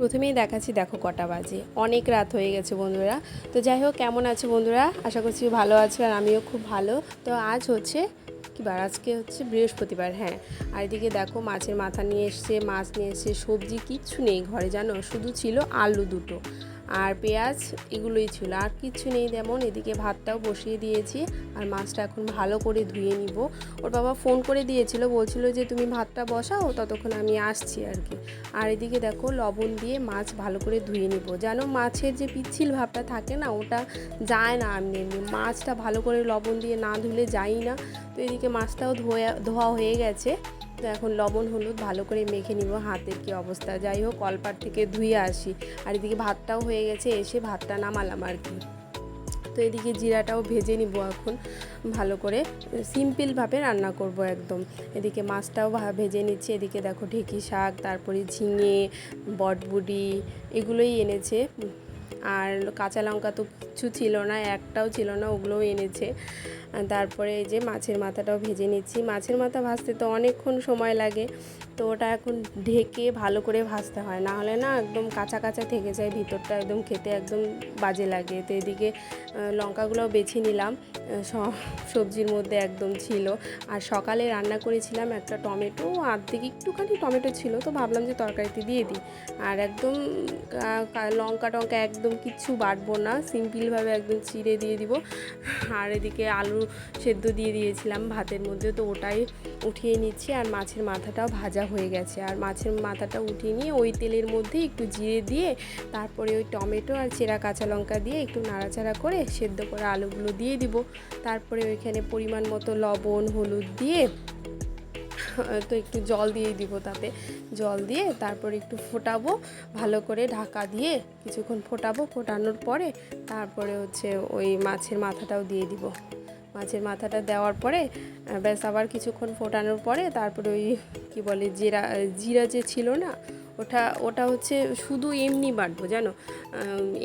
প্রথমেই দেখাচ্ছি, দেখো কটা বাজে। অনেক রাত হয়ে গেছে বন্ধুরা। তো যাই হোক, কেমন আছে বন্ধুরা? আশা করছি ভালো আছে আর আমিও খুব ভালো। তো আজ হচ্ছে বার আজকে হচ্ছে বৃহস্পতিবার হ্যাঁ। আর এদিকে দেখো মাছের মাথা নিয়ে এসছে, মাছ নিয়ে এসছে, সবজি কিচ্ছু নেই ঘরে, জানো? শুধু ছিল আলু দুটো আর পেঁয়াজ, এগুলোই ছিল। আর কিচ্ছু নেই তেমন, এদিকে ভাতটাও বসিয়ে দিয়েছি আর মাছটা এখন ভালো করে ধুয়ে নিব। ওর বাবা ফোন করে দিয়েছিল, বলছিল যে তুমি ভাতটা বসাও, ততক্ষণ আমি আসছি আর কি। আর এদিকে দেখো লবণ দিয়ে মাছ ভালো করে ধুয়ে নিব। যেন মাছের যে পিচ্ছিল ভাবটা থাকে না, ওটা যায় না এমনি এমনি। মাছটা ভালো করে লবণ দিয়ে না ধুলে যাই না। তো এদিকে মাছটাও ধোয়া ধোয়া হয়ে গেছে। তো এখন লবণ, হলুদ ভালো করে মেখে নিব। হাতের কি অবস্থা? যাই হোক কলপার থেকে ধুয়ে আসি। আর এদিকে ভাতটাও হয়ে গেছে, এসে ভাতটা নামালাম আর কি। তো এদিকে জিরাটাও ভেজে নিব এখন ভালো করে। সিম্পলভাবে রান্না করব একদম। এদিকে মাছটাও ভেজে নিচ্ছে। এদিকে দেখো ঢেকি শাক, তারপরে ঝিঙে বটবুডি এগুলোই এনেছে। আর কাঁচা লঙ্কা তো কিছু ছিল না, একটাও ছিল না, ওগুলোও এনেছে। তারপরে এই যে মাছের মাথাটাও ভেজে নিচ্ছি। মাছের মাথা ভাজতে তো অনেকক্ষণ সময় লাগে, তো ওটা এখন ঢেকে ভালো করে ভাজতে হয়। না হলে না একদম কাঁচা কাঁচা থেকে যায়, ভিতরটা একদম খেতে একদম বাজে লাগে। তো এদিকে লঙ্কাগুলোও বেছে নিলাম সবজির মধ্যে একদম ছিল। আর সকালে রান্না করেছিলাম একটা টমেটো, আর্ধেক একটুখানি টমেটো ছিল, তো ভাবলাম যে তরকারিতে দিয়ে দিই। আর একদম লঙ্কা টঙ্কা একদম কিচ্ছু বাটবো না, সিম্পলভাবে একদম চিড়ে দিয়ে দিব। আর এদিকে আলু সেদ্ধ দিয়ে দিয়েছিলাম ভাতের মধ্যে, তো ওটাই উঠিয়ে নিচ্ছি আর মাছের মাথাটাও ভাজা হয়ে গেছে। আর মাছের মাথাটা উঠিয়ে নিয়ে ওই তেলের মধ্যে একটু জিরে দিয়ে তারপরে ওই টমেটো আর চেরা কাঁচা লঙ্কা দিয়ে একটু নাড়াচাড়া করে সেদ্ধ করে আলুগুলো দিয়ে দিব। তারপরে ওইখানে পরিমাণ মতো লবণ, হলুদ দিয়ে তো একটু জল দিয়ে দিব তাতে। জল দিয়ে তারপরে একটু ফোটাবো, ভালো করে ঢাকা দিয়ে কিছুক্ষণ ফোটাবো, ফোটানোর পরে তারপরে হচ্ছে ওই মাছের মাথাটাও দিয়ে দিব। মাছের মাথাটা দেওয়ার পরে ব্যাস আবার কিছুক্ষণ ফোটানোর পরে তারপরে ওই কী বলে জিরা জিরা যে ছিল না, ওটা ওটা হচ্ছে শুধু এমনি বাটবো, জানো?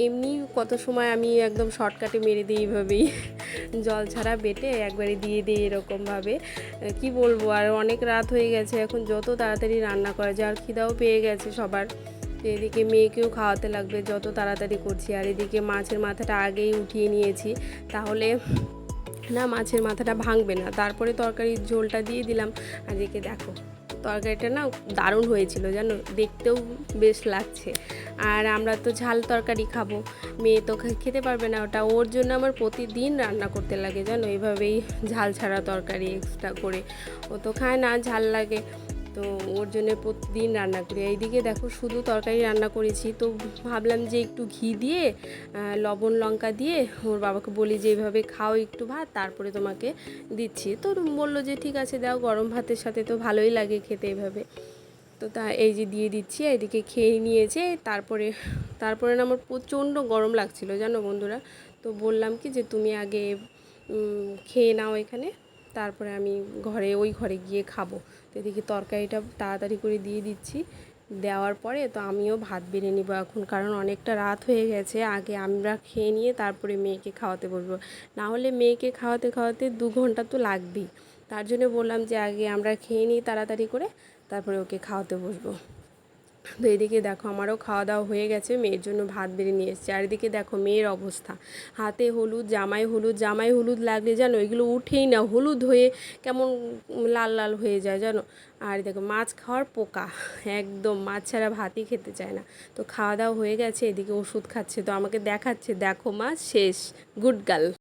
এমনি কত সময় আমি একদম শর্টকাটে মেরে দিই এইভাবেই। জল ছাড়া বেটে একবারে দিয়ে দিই এরকমভাবে। কি বলব, আর অনেক রাত হয়ে গেছে, এখন যত তাড়াতাড়ি রান্না করা যায়, আর খিদাও পেয়ে গেছে সবার। এদিকে মেয়েকেও খাওয়াতে লাগবে, যত তাড়াতাড়ি করছি। আর এদিকে মাছের মাথাটা আগেই উঠিয়ে নিয়েছি, তাহলে না, মাছের মাথাটা ভাঙবে না। তারপরে তরকারির ঝোলটা দিয়ে দিলাম। আর একে দেখো, তরকারিটা না দারুণ হয়েছিল যেন দেখতেও বেশ লাগছে। আর আমরা তো ঝাল তরকারি খাব। মেয়ে তো খেতে পারবে না ওটা। ওর জন্য আমার প্রতিদিন রান্না করতে লাগে, জানো? এইভাবেই ঝাল ছাড়া তরকারি এক্সট্রা করে। ও তো খায় না, ঝাল লাগে। তো ওর জন্য প্রতিদিন রান্না করি। এইদিকে দেখো শুধু তরকারি রান্না করেছি। তো ভাবলাম যে একটু ঘি দিয়ে লবণ, লঙ্কা দিয়ে ওর বাবাকে বলি যে এইভাবে খাও একটু ভাত, তারপরে তোমাকে দিচ্ছি। তো বলল যে ঠিক আছে, দাও গরম ভাতের সাথে তো ভালোই লাগে খেতে এভাবে। তো তা এই যে দিয়ে দিচ্ছি এদিকে খেয়ে নিয়েছে। তারপরে তারপরে না আমার প্রচণ্ড গরম লাগছিল, জানো বন্ধুরা? তো বললাম কি যে তুমি আগে খেয়ে নাও এখানে, তারপরে আমি ঘরে, ওই ঘরে গিয়ে খাব। তো এদিকে তরকারিটা তাড়াতাড়ি করে দিয়ে দিচ্ছি। দেওয়ার পরে তো আমিও ভাত বেড়ে নিব এখন, কারণ অনেকটা রাত হয়ে গেছে। আগে আমরা খেয়ে নিয়ে তারপরে মেয়েকে খাওয়াতে বসবো। না হলে মেয়েকে খাওয়াতে খাওয়াতে দু ঘণ্টা তো লাগবেই। তার জন্য বললাম যে আগে আমরা খেয়ে নিই তাড়াতাড়ি করে, তারপরে ওকে খাওয়াতে বসবো। তো এদিকে দেখো আমারও খাওয়া দাওয়া হয়ে গেছে, মেয়ের জন্য ভাত বেড়ে নিয়ে এসেছি। আর এদিকে দেখো মেয়ের অবস্থা। হাতে হলুদ, জামাই হলুদ জামাই হলুদ লাগলে জানো এগুলো উঠেই না, হলুদ হয়ে কেমন লাল লাল হয়ে যায় জানো। আর দেখো মাছ খাওয়ার পোকা, একদম মাছ ছাড়া ভাতই খেতে চায় না। তো খাওয়া দাওয়া হয়ে গেছে, এদিকে ওষুধ খাচ্ছে, তো আমাকে দেখাচ্ছে, দেখো মাছ শেষ, গুড গার্ল।